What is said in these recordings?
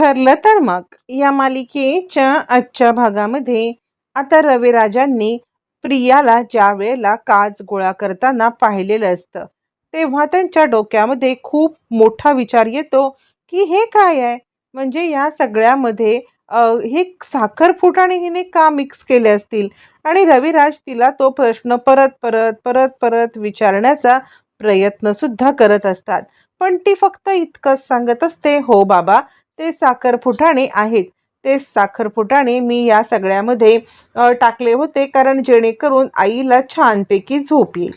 ठरलं तर मग. या मालिकेच्या आजच्या भागामध्ये आता रविराजांनी प्रियाला ज्या वेळेला काच गोळा करताना पाहिलेलं असतं तेव्हा त्यांच्या डोक्यामध्ये खूप मोठा विचार येतो की हे काय आहे? म्हणजे या सगळ्यामध्ये हे साखरफूट आणि हिने का मिक्स केले असतील? आणि रविराज तिला तो प्रश्न परत परत परत परत विचारण्याचा प्रयत्नसुद्धा करत असतात. पण ती फक्त इतकंच सांगत असते हो बाबा ते साखर फुटाणे आहेत. ते साखर फुटाणे मी या सगळ्यामध्ये टाकले होते कारण जेणेकरून आईला छानपैकी झोप येईल.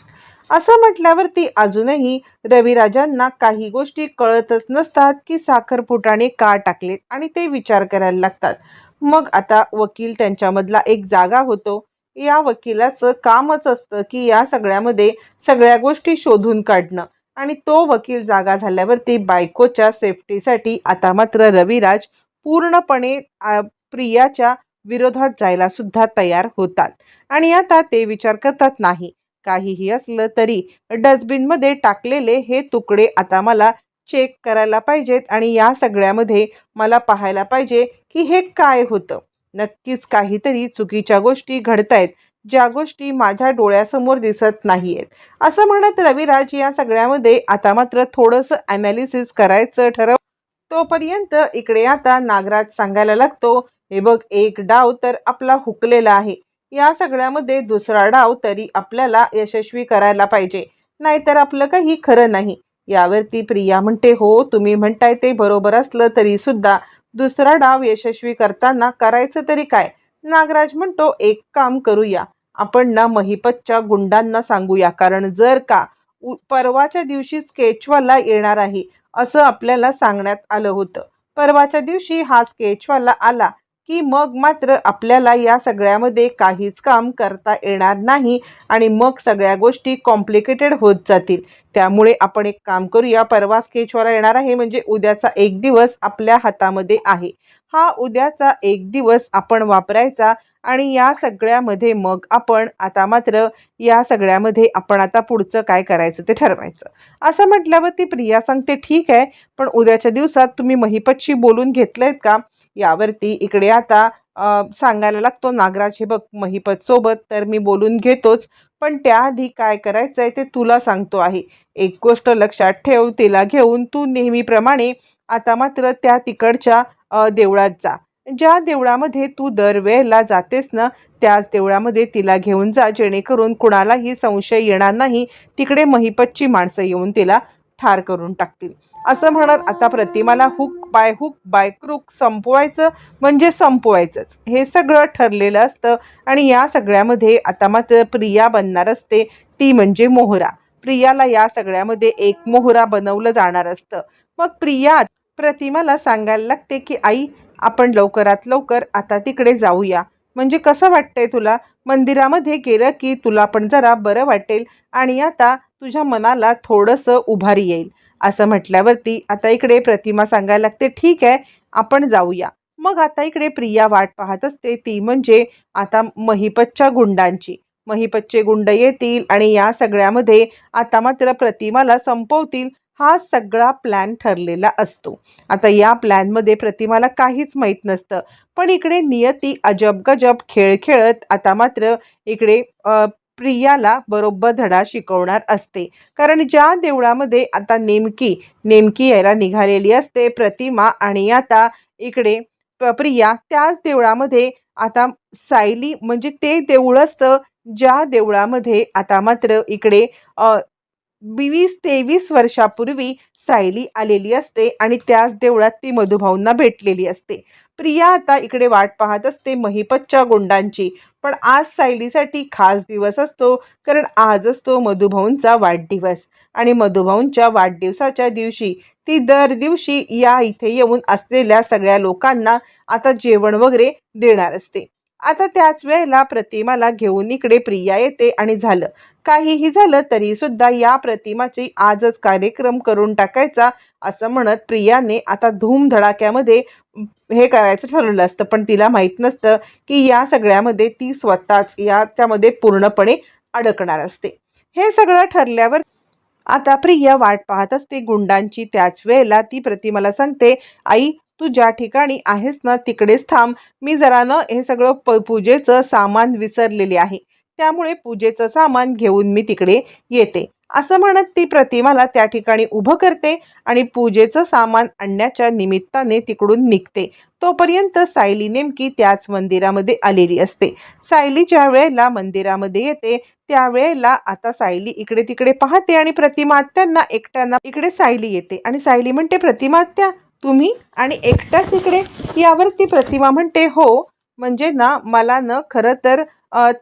असं म्हटल्यावरती अजूनही रविराजांना काही गोष्टी कळतच नसतात की साखर फुटाणे का टाकलेत आणि ते विचार करायला लागतात. मग आता वकील त्यांच्यामधला एक जागा होतो. या वकिलाचं कामच असतं की या सगळ्यामध्ये सगळ्या गोष्टी शोधून काढणं. आणि तो वकील जागा झाल्यावरती बायकोच्या सेफ्टीसाठी आता मात्र रविराज पूर्णपणे प्रियाच्या विरोधात जायला सुद्धा तयार होतात. आणि आता ते विचार करतात नाही काहीही असलं तरी डस्टबिनमध्ये टाकलेले हे तुकडे आता मला चेक करायला पाहिजेत आणि या सगळ्यामध्ये मला पाहायला पाहिजे की हे काय होतं. नक्कीच काहीतरी चुकीच्या गोष्टी घडतायत. ज्या गोष्टी माझ्या डोळ्यासमोर दिसत नाही आहेत असं म्हणत रविराज या सगळ्यामध्ये आता मात्र थोडंसं ॲनालिसिस करायचं ठरव तोपर्यंत इकडे आता नागराज सांगायला लागतो हे बघ एक डाव तर आपला हुकलेला आहे. या सगळ्यामध्ये दुसरा डाव तरी आपल्याला यशस्वी करायला पाहिजे. नाहीतर आपलं काही खरं नाही. यावरती प्रिया म्हणते हो तुम्ही म्हणताय ते बरोबर असलं तरी सुद्धा दुसरा डाव यशस्वी करताना करायचं तरी काय? नागराज म्हणतो एक काम करूया. आपण ना महिपतच्या गुंडांना सांगूया. कारण जर का उ- परवाच्या दिवशी स्केचवाला येणार आहे असं आपल्याला सांगण्यात आलं होतं. परवाच्या दिवशी हा स्केचवाला आला. की मग मात्र आपल्याला या सगळ्यामध्ये काहीच काम करता येणार नाही आणि मग सगळ्या गोष्टी कॉम्प्लिकेटेड होत जातील. त्यामुळे आपण एक काम करूया परवा स्केचवाला येणार आहे म्हणजे उद्याचा एक दिवस आपल्या हातामध्ये आहे. हा उद्याचा एक दिवस आपण वापरायचा आणि या सगळ्यामध्ये मग आपण आता मात्र या सगळ्यामध्ये आपण आता पुढचं काय करायचं ते ठरवायचं. असं म्हटल्यावर ती प्रिया सांगते ठीक आहे पण उद्याच्या दिवसात तुम्ही महिपतशी बोलून घेतलंयत का? यावरती इकडे आता सांगायला लागतो नागराज हे बघ महिपत सोबत तर मी बोलून घेतोच पण त्याआधी काय करायचं आहे ते तुला सांगतो आहे. एक गोष्ट लक्षात ठेव तिला घेऊन तू नेहमीप्रमाणे आता मात्र त्या तिकडच्या देवळात जा. ज्या देवळामध्ये तू दरवेळेला जातेस ना त्याच देवळामध्ये तिला घेऊन जा जेणेकरून कुणालाही संशय येणार नाही. तिकडे महिपतची माणसं येऊन तिला ठार करून टाकतील. असं म्हणत आता प्रतिमाला hook by hook by crook संपवायचं म्हणजे संपवायचंच. हे सगळं ठरलेलं असतं आणि या सगळ्यामध्ये आता मात्र प्रिया बनणार असते. ती म्हणजे मोहरा. प्रियाला या सगळ्यामध्ये एक मोहरा बनवलं जाणार असतं. मग प्रिया प्रतिमाला सांगायला लागते की आई आपण लवकरात लवकर आता तिकडे जाऊया. म्हणजे कसं वाटतंय तुला? मंदिरामध्ये गेलं की तुला पण जरा बरं वाटेल आणि आता तुझ्या मनाला थोडंसं उभारी येईल. असं म्हटल्यावरती आता इकडे प्रतिमा सांगायला लागते ठीक आहे आपण जाऊया. मग आता इकडे प्रिया वाट पाहत असते. ती म्हणजे आता महिपतच्या गुंडांची. महिपतचे गुंड येतील आणि या सगळ्यामध्ये आता मात्र प्रतिमाला संपवतील. हा सगळा प्लॅन ठरलेला असतो. आता या प्लॅनमध्ये प्रतिमाला काहीच माहीत नसतं. पण इकडे नियती अजब गजब खेळ खेळत आता मात्र इकडे प्रियाला बरोबर धडा शिकवणार असते. कारण ज्या देवळामध्ये आता नेमकी नेमकी यायला निघालेली असते प्रतिमा आणि आता इकडे प- प्रिया त्याच देवळामध्ये आता सायली म्हणजे ते देऊळ असतं ज्या देवळामध्ये आता मात्र इकडे वीस तेवीस वर्षापूर्वी सायली आलेली असते आणि त्याच देवळात ती मधुभाऊंना भेटलेली असते. प्रिया आता इकडे वाट पाहत असते महिपतच्या गोंडांची. पण आज सायलीसाठी खास दिवस असतो कारण आज असतो मधुभाऊंचा वाढदिवस. आणि मधुभाऊंच्या वाढदिवसाच्या दिवशी ती दर दिवशी या इथे येऊन असलेल्या सगळ्या लोकांना आता जेवण वगैरे देणार असते. आता त्याच वेळेला प्रतिमाला घेऊन इकडे प्रिया येते आणि झालं. काहीही झालं तरी सुद्धा या प्रतिमाची आजच कार्यक्रम करून टाकायचा असं म्हणत प्रियाने आता धूमधडाक्यामध्ये हे करायचं ठरवलं असतं. पण तिला माहीत नसतं की या सगळ्यामध्ये ती स्वतःच याच्यामध्ये पूर्णपणे अडकणार असते. हे सगळं ठरल्यावर आता प्रिया वाट पाहत असते. गुंडांची त्याच वेळेला ती प्रतिमाला सांगते आई तू ज्या ठिकाणी आहेस ना तिकडेच थांब. मी जरा ना हे सगळं प पूजेचं सामान विसरलेले आहे. त्यामुळे पूजेचं सामान घेऊन मी तिकडे येते. असं म्हणत ती प्रतिमाला त्या ठिकाणी उभं करते आणि पूजेचं सामान आणण्याच्या निमित्ताने तिकडून निघते. तोपर्यंत सायली नेमकी त्याच मंदिरामध्ये आलेली असते. सायली ज्या वेळेला मंदिरामध्ये येते त्यावेळेला आता सायली इकडे तिकडे पाहते आणि प्रतिमात्यांना एकट्यांना इकडे सायली येते. आणि सायली म्हणते प्रतिमात्या तुम्ही आणि एकट्याच इकडे यावरती प्रतिमा म्हणते हो म्हणजे ना मला न खरं तर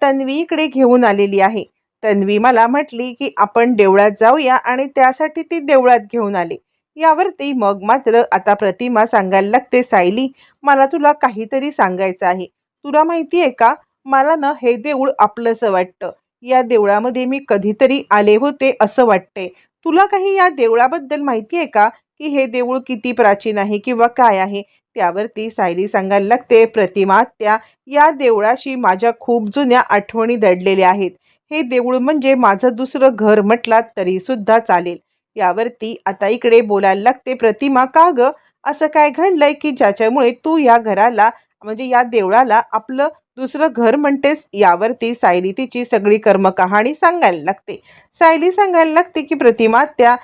तन्वी इकडे घेऊन आलेली आहे. तन्वी मला म्हटली की आपण देवळात जाऊया आणि त्यासाठी ती देवळात घेऊन आली. यावरती मग मात्र आता प्रतिमा सांगायला लागते सायली मला तुला काहीतरी सांगायचं आहे. तुला माहिती आहे का? मला ना हे देऊळ आपलंसं वाटतं. या देवळामध्ये मी कधीतरी आले होते असं वाटते. तुला काही या देवळाबद्दल माहिती आहे का? की हे देऊळ किती प्राचीन आहे किंवा काय आहे? त्यावरती सायली सांगायला लागते प्रतिमा त्या या देवळाशी माझ्या खूप जुन्या आठवणी दडलेल्या आहेत. हे देऊळ म्हणजे माझं दुसरं घर म्हटलात तरी सुद्धा चालेल. यावरती आता इकडे बोलायला लागते प्रतिमा का ग? असं काय घडलंय की ज्याच्यामुळे तू या घराला म्हणजे या देवळाला आपलं दुसरं घर म्हणतेस यावरती सायली तिची सगळी कर्मकहाणी सांगायला लागते. सायली सांगायला लागते की प्रतिमा त्या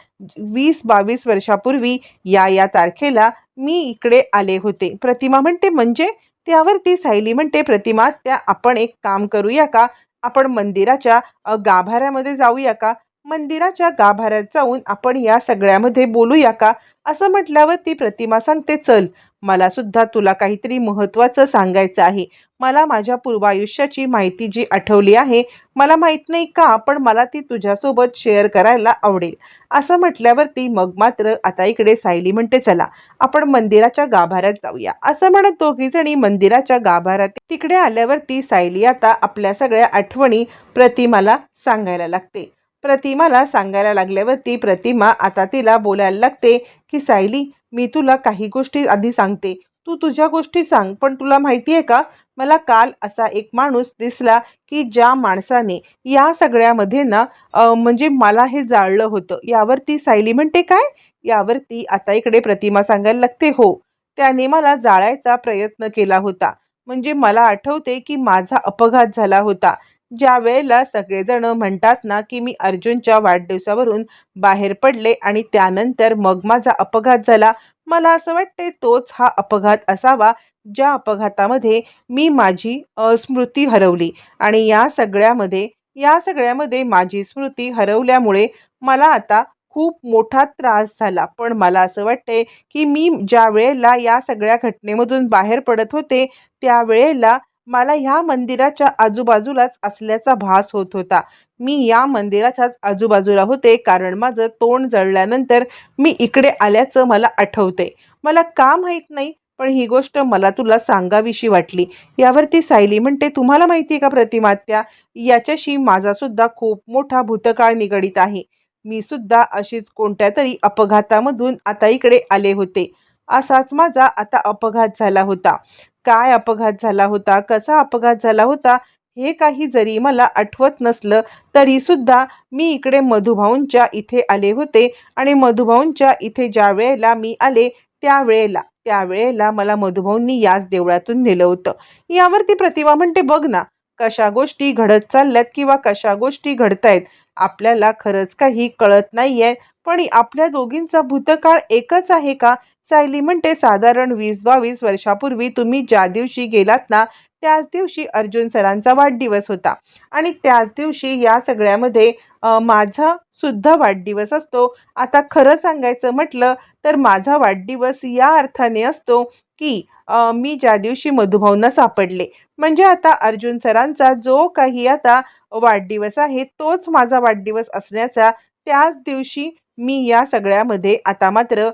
वीस बावीस वर्षापूर्वी या या तारखेला मी इकडे आले होते. प्रतिमा म्हणते म्हणजे? त्यावरती सायली म्हणते प्रतिमा त्या आपण एक काम करूया का? आपण मंदिराच्या गाभाऱ्यामध्ये जाऊया का? मंदिराच्या गाभाऱ्यात जाऊन आपण या सगळ्यामध्ये बोलूया का? असं म्हटल्यावर ती प्रतिमा सांगते चल मला सुद्धा तुला काहीतरी महत्त्वाचं सांगायचं आहे. मला माझ्या पूर्वायुष्याची माहिती जी आठवली आहे मला माहीत नाही का पण मला ती तुझ्यासोबत शेअर करायला आवडेल. असं म्हटल्यावरती मग मात्र आता इकडे सायली म्हणते चला आपण मंदिराच्या गाभाऱ्यात जाऊया. असं म्हणत दोघी जणी मंदिराच्या गाभाऱ्यात तिकडे आल्यावरती सायली आता आपल्या सगळ्या आठवणी प्रतिमाला सांगायला लागते. प्रतिमाला सांगायला लागल्यावरती प्रतिमा आता तिला बोलायला लागते की सायली मी तुला काही गोष्टी आधी सांगते. तू तुझ्या गोष्टी सांग पण तुला माहिती आहे का? मला काल असा एक माणूस दिसला की ज्या माणसाने या सगळ्यामध्ये ना म्हणजे मला हे जाळलं होतं. यावरती सायली म्हणते काय? यावरती आता इकडे प्रतिमा सांगायला लागते हो त्याने मला जाळायचा प्रयत्न केला होता. म्हणजे मला आठवते की माझा अपघात झाला होता. ज्या वेळेला सगळेजण म्हणतात ना की मी अर्जुनच्या वाढदिवसावरून बाहेर पडले आणि त्यानंतर मग माझा अपघात झाला मला असं वाटते तोच हा अपघात असावा ज्या अपघातामध्ये मी माझी स्मृती हरवली. आणि या सगळ्यामध्ये या सगळ्यामध्ये माझी स्मृती हरवल्यामुळे मला आता खूप मोठा त्रास झाला. पण मला असं वाटते की मी ज्या वेळेला या सगळ्या घटनेमधून बाहेर पडत होते त्यावेळेला मला ह्या मंदिराच्या आजूबाजूलाच असल्याचा भास होत होता. मी या मंदिराच्याच आजूबाजूला होते कारण माझं तोंड जळल्यानंतर मी इकडे आल्याचं मला आठवते. मला का माहीत नाही पण ही गोष्ट मला तुला सांगावीशी वाटली. यावरती सायली म्हणते तुम्हाला माहिती आहे का प्रतिमात्या? याच्याशी माझा सुद्धा खूप मोठा भूतकाळ निगडीत आहे. मी सुद्धा अशीच कोणत्या तरी अपघातामधून आता इकडे आले होते. असाच माझा आता अपघात झाला होता. काय अपघात झाला होता? कसा अपघात झाला होता? हे काही जरी मला आठवत नसलं तरी सुद्धा मी इकडे मधुभाऊंच्या इथे आले होते आणि मधुभाऊंच्या इथे ज्या वेळेला मी आले त्यावेळेला त्यावेळेला मला मधुभाऊंनी याच देवळातून नेलं होतं. यावरती प्रतिभा म्हणते बघ ना कशा गोष्टी घडत चालल्यात किंवा कशा गोष्टी घडतायत आपल्याला खरंच काही कळत नाहीये. पण आपल्या दोघींचा भूतकाळ एकच आहे का? सायली म्हणते साधारण वीस बावीस वर्षापूर्वी तुम्ही ज्या दिवशी गेलात ना त्याच दिवशी अर्जुन सरांचा वाढदिवस होता. आणि त्याच दिवशी या सगळ्यामध्ये माझा सुद्धा वाढदिवस असतो. आता खरं सांगायचं म्हटलं तर माझा वाढदिवस या अर्थाने असतो की मी ज्या दिवशी मधुभावना सापडले. म्हणजे आता अर्जुन सरांचा जो काही आता वाढदिवस आहे तोच माझा वाढदिवस असण्याचा त्याच दिवशी मी या सगळ्यामध्ये आता मात्र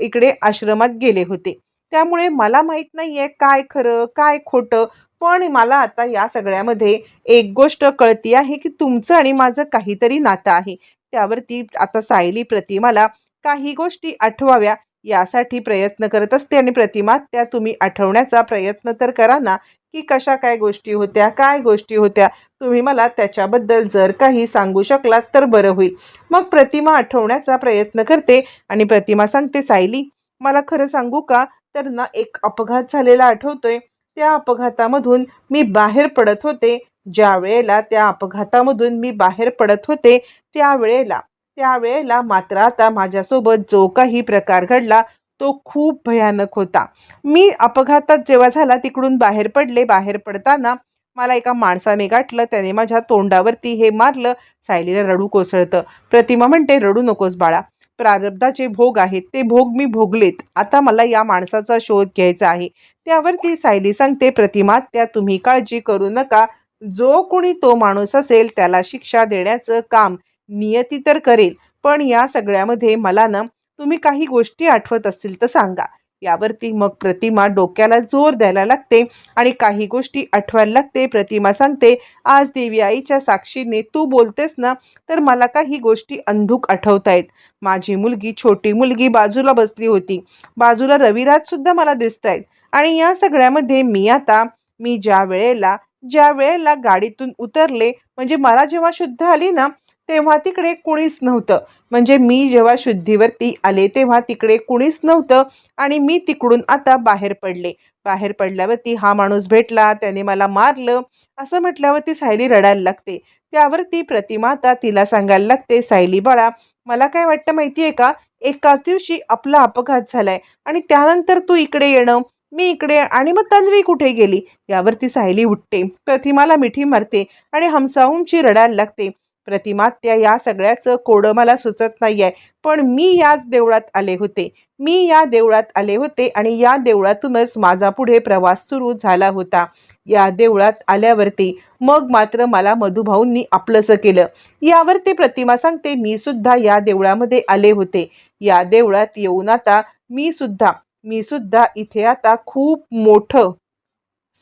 इकडे आश्रमात गेले होते. त्यामुळे मला माहीत नाही आहे काय खरं काय खोटं पण मला आता या सगळ्यामध्ये एक गोष्ट कळती आहे की तुमचं आणि माझं काहीतरी नातं आहे. त्यावरती आता सायली प्रतिमाला काही गोष्टी आठवाव्या यासाठी प्रयत्न करत असते आणि प्रतिमा त्या तुम्ही आठवण्याचा प्रयत्न तर करा ना की कशा काय गोष्टी होत्या काय गोष्टी होत्या. तुम्ही मला त्याच्याबद्दल जर काही सांगू शकलात तर बरं होईल. मग प्रतिमा आठवण्याचा प्रयत्न करते आणि प्रतिमा सांगते सायली मला खरं सांगू का? तर ना एक अपघात झालेला आठवतोय. त्या अपघातामधून मी बाहेर पडत होते. ज्या वेळेला त्या अपघातामधून मी बाहेर पडत होते त्यावेळेला त्यावेळेला मात्र आता माझ्यासोबत जो काही प्रकार घडला तो खूप भयानक होता. मी अपघातात जेव्हा झाला तिकडून बाहेर पडले. बाहेर पडताना मला एका माणसाने गाठलं. त्याने माझ्या तोंडावरती हे मारलं. सायलीला रडू कोसळतं. प्रतिमा म्हणते रडू नकोस बाळा. प्रारब्धाचे भोग आहेत ते भोग मी भोगलेत. आता मला या माणसाचा शोध घ्यायचा आहे. त्यावरती सायली सांगते प्रतिमा त्या तुम्ही काळजी करू नका. जो कोणी तो माणूस असेल त्याला शिक्षा देण्याचं काम नियती तर करेल पण या सगळ्यामध्ये मला ना तुम्ही काही गोष्टी आठवत असतील तर सांगा. यावरती मग प्रतिमा डोक्याला जोर द्यायला लागते आणि काही गोष्टी आठवायला लागते. प्रतिमा सांगते आज देवी आईच्या साक्षीने तू बोलतेस ना तर मला काही गोष्टी अंधूक आठवतायत. माझी मुलगी छोटी मुलगी बाजूला बसली होती. बाजूला रविराज सुद्धा मला दिसत आहेत आणि या सगळ्यामध्ये मी आता मी ज्या वेळेला ज्या वेळेला गाडीतून उतरले म्हणजे मला जेव्हा शुद्ध आली ना तेव्हा तिकडे कुणीच नव्हतं. म्हणजे मी जेव्हा शुद्धीवरती आले तेव्हा तिकडे कुणीच नव्हतं आणि मी तिकडून आता बाहेर पडले. बाहेर पडल्यावरती हा माणूस भेटला त्याने मला मारलं. असं म्हटल्यावरती सायली रडायला लागते. त्यावरती प्रतिमा आता तिला सांगायला लागते सायली बाळा मला काय वाटतं माहिती आहे का? एकाच दिवशी आपला अपघात झालाय आणि त्यानंतर तू इकडे येणं मी इकडे आणि मग तन्वी कुठे गेली? यावरती सायली उठते. प्रतिमाला मिठी मारते आणि हमसाहूमची रडायला लागते. प्रतिमा त्या या सगळ्याचं कोडं मला सुचत नाही आहे पण मी याच देवळात आले होते. मी या देवळात आले होते आणि या देवळातूनच माझा पुढे प्रवास सुरू झाला होता. या देवळात आल्यावरती मग मात्र मला मधुभाऊंनी आपलंसं केलं. यावरती प्रतिमा सांगते मी सुद्धा या देवळामध्ये आले होते. या देवळात येऊन आता मी सुद्धा मी सुद्धा इथे आता खूप मोठं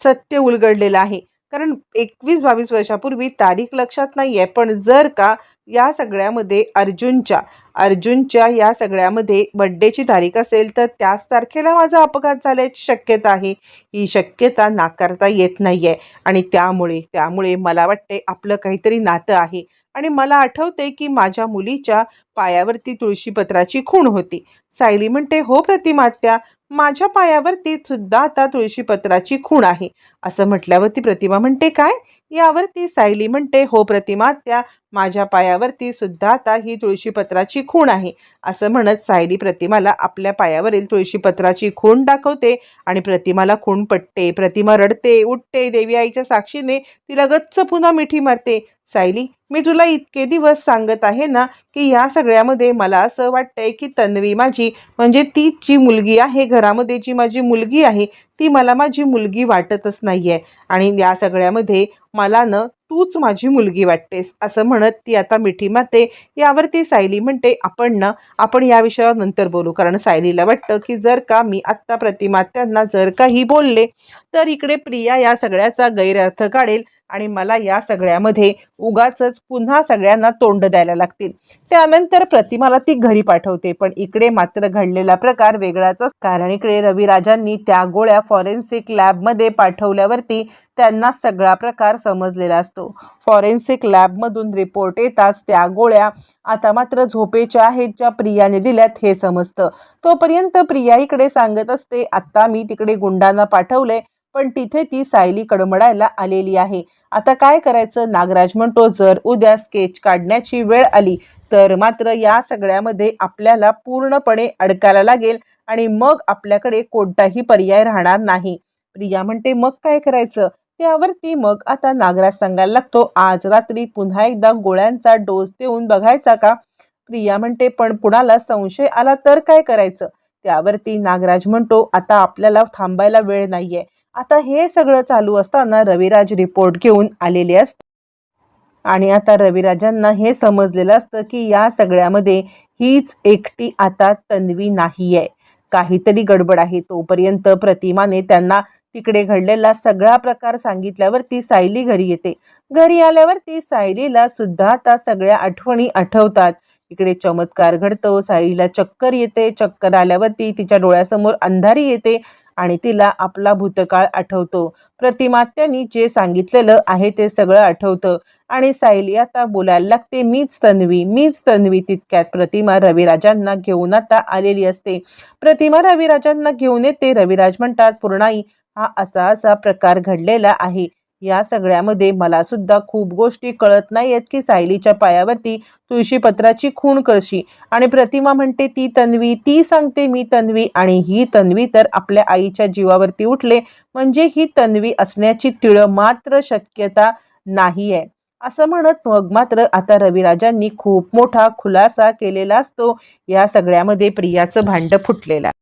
सत्य उलगडलेलं आहे. कारण एकवीस बावीस वर्षापूर्वी तारीख लक्षात नाही आहे पण जर का या सगळ्यामध्ये अर्जुनच्या. अर्जुनच्या या सगळ्यामध्ये बड्डेची तारीख असेल तर त्याच तारखेला माझा अपघात झाल्याची शक्यता आहे. ही शक्यता नाकारता येत नाही आहे आणि त्यामुळे त्यामुळे मला वाटते आपलं काहीतरी नातं आहे. आणि मला आठवते की माझ्या मुलीच्या पायावरती तुळशीपत्राची खूण होती. सायली म्हणते हो प्रतिमात्या माझ्या पायावरती सुद्धा आता तुळशीपत्राची खूण आहे. असं म्हटल्यावरती प्रतिमा म्हणते काय? यावरती सायली म्हणते हो प्रतिमा त्या माझ्या पायावरती सुद्धा आता ही तुळशीपत्राची खूण आहे. असं म्हणत सायली प्रतिमाला आपल्या पायावरील तुळशीपत्राची खूण दाखवते आणि प्रतिमाला खूण पटते प्रतिमा रडते उठते देवी आईच्या साक्षीने तिला गच्च पुन्हा मिठी मारते. सायली मी तुला इतके दिवस सांगत आहे ना की या सगळ्यामध्ये मला असं वाटतंय की तन्वी माझी म्हणजे ती जी मुलगी आहे घरामध्ये जी माझी मुलगी आहे ती मला माझी मुलगी वाटतच नाही आहे आणि या सगळ्यामध्ये मला न तूच माझी मुलगी वाटतेस असं म्हणत ती आता मिठी माते यावरती सायली म्हणते आपण ना आपण या विषयावर नंतर बोलू. कारण सायलीला वाटतं की जर का मी आत्ता प्रतिमा त्यांना जर काही बोलले तर इकडे प्रिया या सगळ्याचा गैरअर्थ काढेल. आणि मला या सगळ्यामध्ये उगाचच पुन्हा सगळ्यांना तोंड द्यायला लागतील. त्यानंतर प्रतिमाला ती घरी पाठवते पण इकडे मात्र घडलेला प्रकार वेगळाच कारण इकडे रविराजांनी त्या गोळ्या फॉरेन्सिक लॅबमध्ये पाठवल्यावरती त्यांना सगळा प्रकार समजलेला असतो. फॉरेन्सिक लॅबमधून रिपोर्ट येताच त्या गोळ्या आता मात्र झोपेच्या आहेत ज्या प्रियाने दिल्यात हे समजतं. तोपर्यंत प्रिया इकडे सांगत असते आत्ता मी तिकडे गुंडांना पाठवले पण तिथे ती सायली कडमडायला आलेली आहे. आता काय करायचं? नागराज म्हणतो जर उद्या स्केच काढण्याची वेळ आली तर मात्र या सगळ्यामध्ये आपल्याला पूर्णपणे अडकायला लागेल आणि मग आपल्याकडे कोणताही पर्याय राहणार नाही. प्रिया म्हणते मग काय करायचं? त्यावरती मग आता नागराज सांगायला लागतो आज रात्री पुन्हा एकदा गोळ्यांचा डोस देऊन बघायचा का? प्रिया म्हणते पण कुणाला संशय आला तर काय करायचं? त्यावरती नागराज म्हणतो आता आपल्याला थांबायला वेळ नाहीये. आता हे सगळं चालू असताना रविराज रिपोर्ट घेऊन आलेले असतात. आणि आता रविराजांना हे समजलेलं असतं की या सगळ्यामध्ये हीच एकटी आता तन्वी नाही आहे काहीतरी गडबड आहे. तोपर्यंत प्रतिमाने त्यांना तिकडे घडलेला सगळा प्रकार सांगितल्यावरती सायली घरी येते. घरी आल्यावरती सायलीला सुद्धा आता सगळ्या आठवणी आठवतात. इकडे चमत्कार घडतो. सायलीला चक्कर येते. चक्कर आल्यावरती तिच्या डोळ्यासमोर अंधारी येते. आणि तिला आपला भूतकाळ आठवतो. प्रतिमात्यांनी जे सांगितलेलं आहे ते सगळं आठवतं. आणि सायली आता बोलायला लागते मीच तन्वी मीच तन्वी तितक्यात प्रतिमा रविराजांना घेऊन आता आलेली असते. प्रतिमा रविराजांना घेऊन येते रविराज म्हणतात पूर्णाई हा असा असा प्रकार घडलेला आहे. या सगळ्यामध्ये मला सुद्धा खूप गोष्टी कळत नाही आहेत की सायलीच्या पायावरती तुळशीपत्राची खूण कळशी. आणि प्रतिमा म्हणते ती तन्वी ती सांगते मी तन्वी. आणि ही तन्वी तर आपल्या आईच्या जीवावरती उठले. म्हणजे ही तन्वी असण्याची तिळ मात्र शक्यता नाही आहे असं म्हणत मग मात्र आता रविराजांनी खूप मोठा खुलासा केलेला असतो. या सगळ्यामध्ये प्रियाचं भांड फुटलेलं आहे.